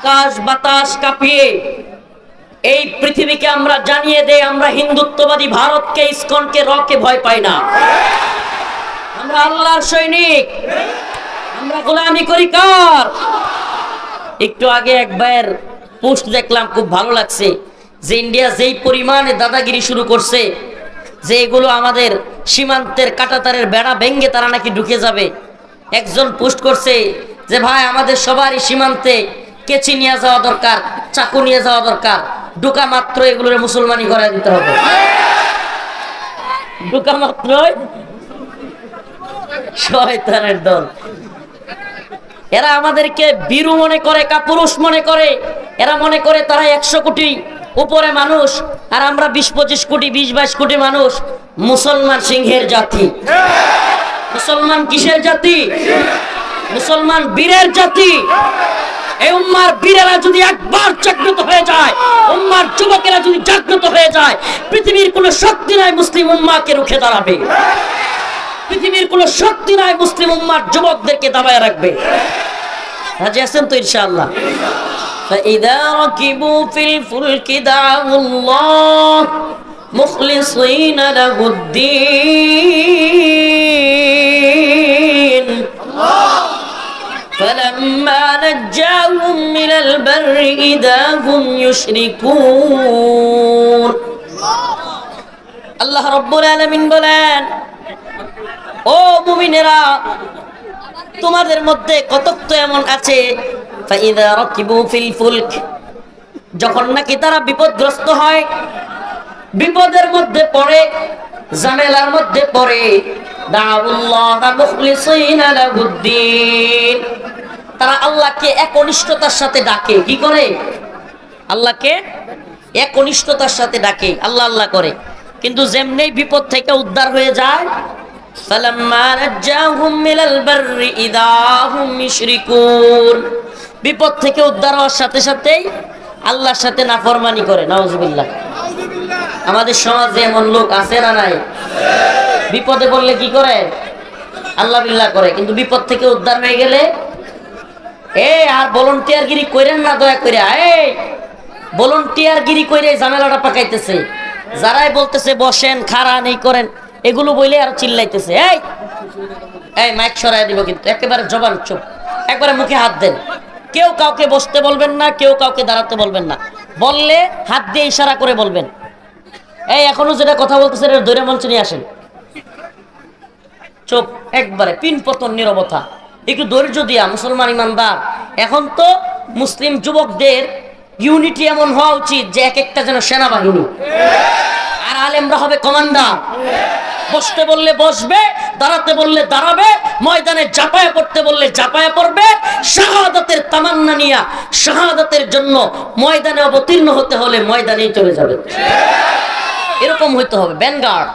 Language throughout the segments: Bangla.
আকাশ বাতাস কাঁপিয়ে এই পৃথিবীকে আমরা জানিয়ে দেই, আমরা হিন্দুত্ববাদী ভারতকে, ইসকনকে, রকে ভয় পাই না। আমরা আল্লাহর সৈনিক। আমরা গোলামি করি কার? একটু আগে একবার পোস্ট দেখলাম, খুব ভালো লাগছে যে ইন্ডিয়া যেই পরিমাণে দাদাগিরি শুরু করছে, যে এগুলো আমাদের সীমান্তের কাটাতারের বেড়া ভেঙ্গে তারা নাকি ঢুকে যাবে। একজন পোস্ট করছে যে, ভাই, আমাদের সবারই সীমান্তে কেচি নিয়ে যাওয়া দরকার, চাকু নিয়ে যাওয়া দরকার। ঢুকা মাত্র এগুলোর মুসলমানি করে দিতে হবে। ঢুকা মাত্রই শয়তানের দল। এরা আমাদেরকে বীরু মনে করে, কাপুরুষ মনে করে। এরা মনে করে তারা একশো কোটি উপরে মানুষ, আর আমরা বিশ পঁচিশ কোটি বিশ বাইশ কোটি মানুষ। মুসলমান সিংহের জাতি। মুসলমান কিসের জাতি? মুসলমান বীরের জাতি। উম্মার বীরেরা যদি একবার জাগ্রত হয়ে যায় উম্মার যুবকেরা যদি জাগ্রত হয়ে যায় পৃথিবীর কোনো শক্তি নাই মুসলিম উম্মাকে রুখে দাঁড়াবে পৃথিবীর কোনো শক্তি নাই মুসলিম উম্মার যুবকদেরকে দাবায় রাখবে রাজি আছেন তো ইনশাআল্লাহ فإذا ركبوا في الفلك دعوا الله مخلصين له الدين البر إذا هم يشركون আল্লাহ রব্বুল আলামিন বলেন ও মুমিনেরা তোমাদের মধ্যে কতক তো এমন আছে ফাইদা রাকিবু ফিল ফুলক যখন নাকি তারা বিপদগ্রস্ত হয় বিপদের মধ্যে পড়ে ঝামেলার মধ্যে পড়ে দাউল্লাহ মুখলিসিনা লাহুদ্দিন তারা আল্লাহকে একনিষ্ঠতার সাথে ডাকে। কি করে? আল্লাহকে একনিষ্ঠতার সাথে ডাকে। আল্লাহ আল্লাহ করে। কিন্তু যেমনি বিপদ থেকে উদ্ধার হয়ে যায় বিপদ থেকে উদ্ধার হওয়ার সাথে সাথেই আল্লাহর সাথে নাফরমানি করে। নওয়াজবিল্লাহ আমাদের সমাজে এমন লোক আছে না নাই? বিপদে পড়লে কি করে? আল্লাহ বিল্লাহ করে। কিন্তু বিপদ থেকে উদ্ধার হয়ে গেলে এ, আর ভলন্টিয়ার গিরি করেন না, দয়া করে এই ভলন্টিয়ার গিরি করে ঝামেলাটা পাকাইতেছে। যারাই বলতেছে বসেন, খাড়ান, এই করেন, এগুলো বইলে আর চিল্লাইতেছে। এই এই, মাইক সরাই দিব কিন্তু, একেবারে জবান একবারে মুখে হাত দেন। কেউ কাউকে বসতে বলবেন না, কেউ কাউকে দাঁড়াতে বলবেন না। বললে হাত দিয়ে ইশারা করে বলবেন। এই, এখনও যেটা কথা বলতেছে এটা মঞ্চে নিয়ে আসেন। চোখ একবারে পিন পতন নিরবতা। একটু ধৈর্য দিয়া, মুসলমান ইমানদার। এখন তো মুসলিম যুবকদের ইউনিটি এমন হওয়া উচিত যে এক একটা যেন সেনাবাহিনী। আর আলেমরা হবে কমান্ডার বসতে বললে বসবে, দাঁড়াতে বললে দাঁড়াবে, ময়দানে জাপায় পড়তে বললে জাপায় পড়বে। শাহাদাতের তামান্না নিয়া শাহাদাতের জন্য ময়দানে অবতীর্ণ হতে হলে ময়দানেই চলে যাবে। এরকম হইতে হবে। ব্যানগার্ড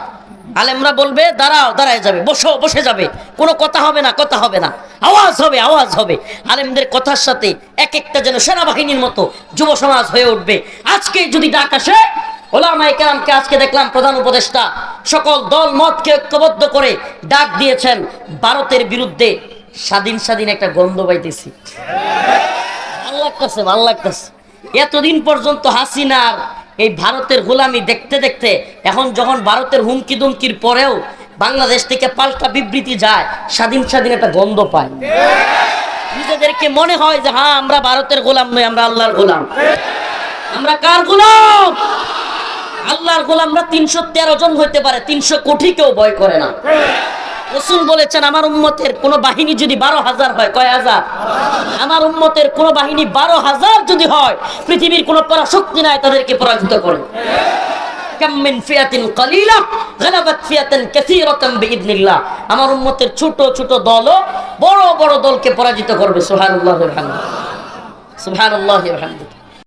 আলেমরা বলবে, দাঁড়াও, দাঁড়ায় যাবে, বসো, বসে যাবে। কোনো কথা হবে না, কথা হবে না। আওয়াজ হবে আওয়াজ হবে। আলেমদের কথার সাথে এক একটা যেন সেনাবাহিনীর মতো যুব সমাজ হয়ে উঠবে। আজকে যদি ডাক আসে ওলামাই আজকে দেখলাম প্রধান উপদেষ্টা সকল দল, মতকে ঐক্যবদ্ধ করে ডাক দিয়েছেন, ভারতের বিরুদ্ধে স্বাধীন স্বাধীন একটা গন্ধ পাইতেছি। ভালো লাগতেছে ভালো লাগতেছে এতদিন পর্যন্ত হাসিনার এই ভারতের গোলামি দেখতে দেখতে এখন যখন ভারতের হুমকি দুমকির পরেও বাংলাদেশ থেকে পাল্টা বিবৃতি যায়, স্বাধীন স্বাধীন একটা গন্ধ পায়। নিজেদেরকে মনে হয় যে হ্যাঁ আমরা ভারতের গোলাম নই, আমরা আল্লাহর গোলাম। আমরা কার গোলাম? আল্লাহর গোলামরা তিনশো তেরো জন হইতে পারে, তিনশো কোটি কেউ ভয় করে না। রসুল বলেছেন, আমার উম্মতের কোন বাহিনী যদি বারো হাজার হয়, কয় হাজার? আমার উম্মতের কোন বাহিনী বারো হাজার যদি হয়, পৃথিবীর কোন পরাশক্তি নাই, তাদেরকে পরাজিত করে। আমার উম্মতের ছোট ছোট দলও বড় বড় দলকে পরাজিত করবে। সুবহানাল্লাহি ওয়া